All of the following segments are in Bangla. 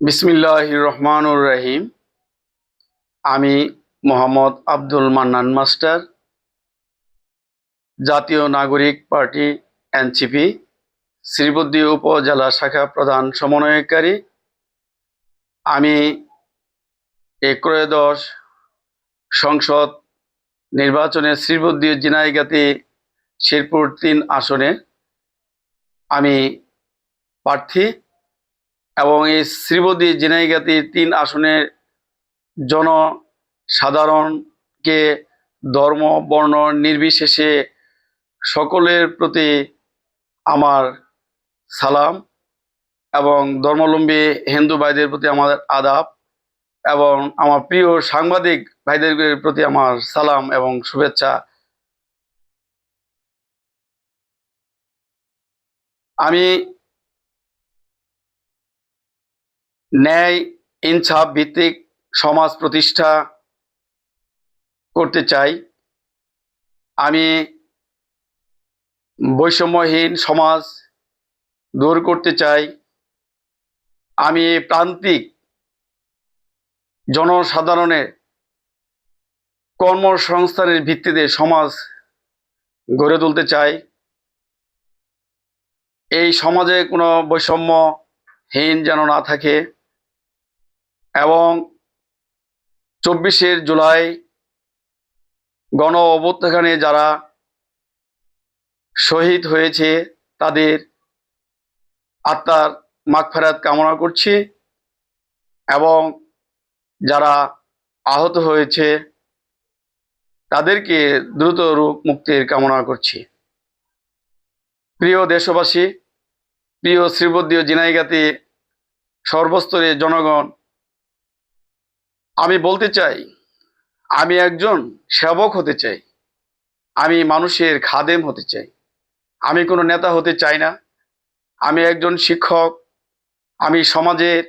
বিসমিল্লাহ রহমানুর রহিম। আমি মোহাম্মদ আব্দুল মান্নান মাস্টার, জাতীয় নাগরিক পার্টি এনসিপি, শ্রীবুদ্ধি উপজেলা শাখা প্রধান সমন্বয়কারী। আমি এক্রয়োদশ সংসদ নির্বাচনে শ্রীবুদ্ধি জিনাইগাতি শেরপুর তিন আসনে আমি প্রার্থী। এবং এই শ্রীবতী জিনাইগাতি তিন আসনের জনসাধারণকে ধর্ম, বর্ণ নির্বিশেষে সকলের প্রতি আমার সালাম এবং ধর্মাবলম্বী হিন্দু ভাইদের প্রতি আমার আদাব এবং আমার প্রিয় সাংবাদিক ভাইদের প্রতি আমার সালাম এবং শুভেচ্ছা। আমি ন্যায়, ইনসাফ ভিত্তিক সমাজ প্রতিষ্ঠা করতে চাই। আমি বৈষম্যহীন সমাজ দূর করতে চাই। আমি প্রান্তিক জনসাধারণের কর্মসংস্থানের ভিত্তিতে সমাজ গড়ে তুলতে চাই। এই সমাজে কোনো বৈষম্যহীন যেন না থাকে। এবং চব্বিশের জুলাই গণ অভ্যুত্থানে যারা শহীদ হয়েছে, তাদের আত্মার মাগফেরাত কামনা করছি এবং যারা আহত হয়েছে, তাদেরকে দ্রুত রূপ মুক্তির কামনা করছি। প্রিয় দেশবাসী, প্রিয় শ্রীবদ্ধীয় জিনাইগাতি সর্বস্তরের জনগণ আমি বলতে চাই, আমি একজন সেবক হতে চাই, আমি মানুষের খাদেম হতে চাই, আমি কোনো নেতা হতে চাই না, আমি একজন শিক্ষক, আমি সমাজের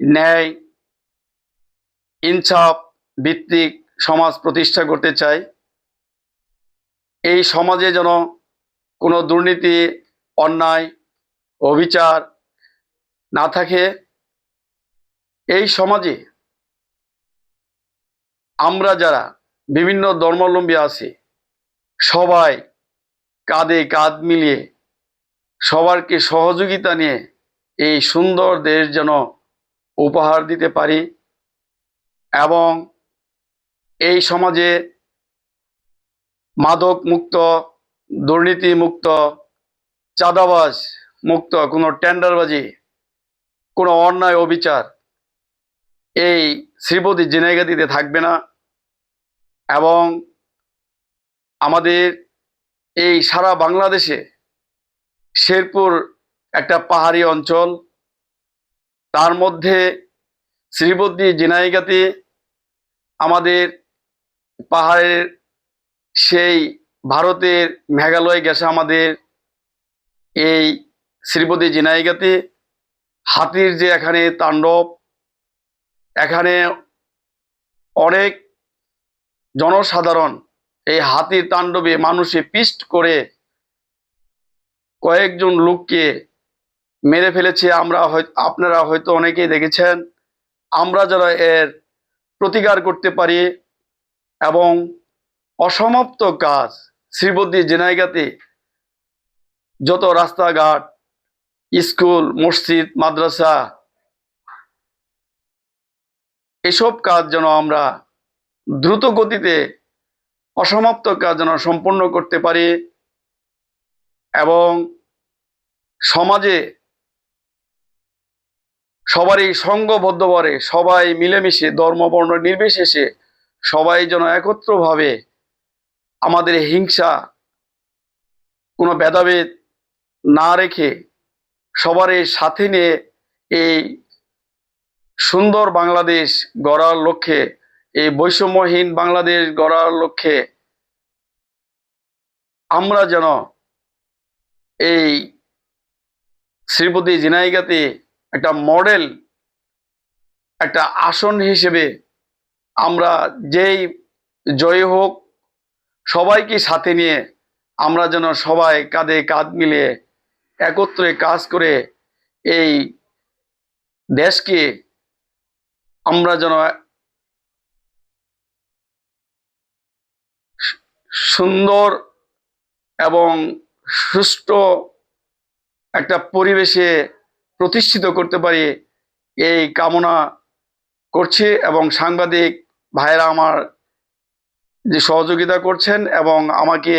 ন্যায়, ইনসাফ ভিত্তিক সমাজ প্রতিষ্ঠা করতে চাই, এই সমাজে যেন কোনো দুর্নীতি, অন্যায়, অবিচার না থাকে, এই সমাজে আমরা যারা বিভিন্ন ধর্মাবলম্বী আছি, সবাই কাঁধে কাঁধ মিলিয়ে সবারকে সহযোগিতা নিয়ে এই সুন্দর দেশ যেন উপহার দিতে পারি এবং এই সমাজে মাদক মুক্ত দুর্নীতি মুক্ত চাঁদাবাজ মুক্ত, কোনো টেন্ডারবাজি, কোনো অন্যায় অবিচার এই শ্রীপতি জেনেগাতিতে থাকবে না। এবং আমাদের এই সারা বাংলাদেশে শেরপুর একটা পাহাড়ি অঞ্চল। তার মধ্যে শ্রীবদ্রী জিনাইগাতি আমাদের পাহাড়ের সেই ভারতের মেঘালয় গেছে আমাদের। এই শ্রীপতি জিনাইগাতি হাতির যে এখানে তাণ্ডব, এখানে অনেক জনসাধারণ এই হাতির তাণ্ডবে মানুষে পিষ্ট করে কয়েকজন লোককে মেরে ফেলেছে। আমরা আপনারা হয়তো অনেকেই দেখেছেন, আমরা যারা এর প্রতিকার করতে পারি এবং অসমাপ্ত কাজ শ্রীবদ্রী জেনাইগাতে যত রাস্তাঘাট, স্কুল, মসজিদ, মাদ্রাসা, এসব কাজ যেন আমরা দ্রুত গতিতে অসমাপ্ত কাজ যেন সম্পন্ন করতে পারি এবং সমাজে সবারই সঙ্গবদ্ধভাবে সবাই মিলেমিশে ধর্ম বর্ণ নির্বিশেষে সবাই যেন একত্রভাবে আমাদের হিংসা, কোনো ভেদাভেদ না রেখে সবারই সাথে নিয়ে এই সুন্দর বাংলাদেশ গড়ার লক্ষ্যে এই বৈষম্যহীন বাংলাদেশ গড়ার লক্ষ্যে আমরা যেন এই শ্রীপতি জিনাইগাতে একটা মডেল, একটা আসন হিসেবে আমরা যেই জয় হোক, সবাইকে সাথে নিয়ে আমরা যেন সবাই কাঁধে কাঁধ মিলিয়ে একত্রে কাজ করে এই দেশকে আমরা যেন সুন্দর এবং সুষ্ঠু একটা পরিবেশে প্রতিষ্ঠিত করতে পারি এই কামনা করছি এবং সাংবাদিক ভাইরা আমার যে সহযোগিতা করছেন এবং আমাকে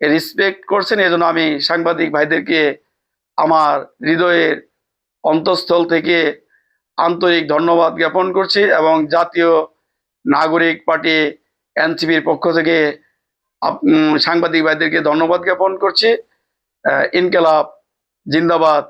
রেসপেক্ট করছেন এই জন্য আমি সাংবাদিক ভাইদেরকে আমার হৃদয়ের অন্তঃস্থল থেকে আন্তরিক ধন্যবাদ জ্ঞাপন করছি এবং জাতীয় নাগরিক পার্টি এনসিপির পক্ষ থেকে সাংবাদিক ভাইদেরকে ধন্যবাদ জ্ঞাপন করছি। ইনকেলাব জিন্দাবাদ।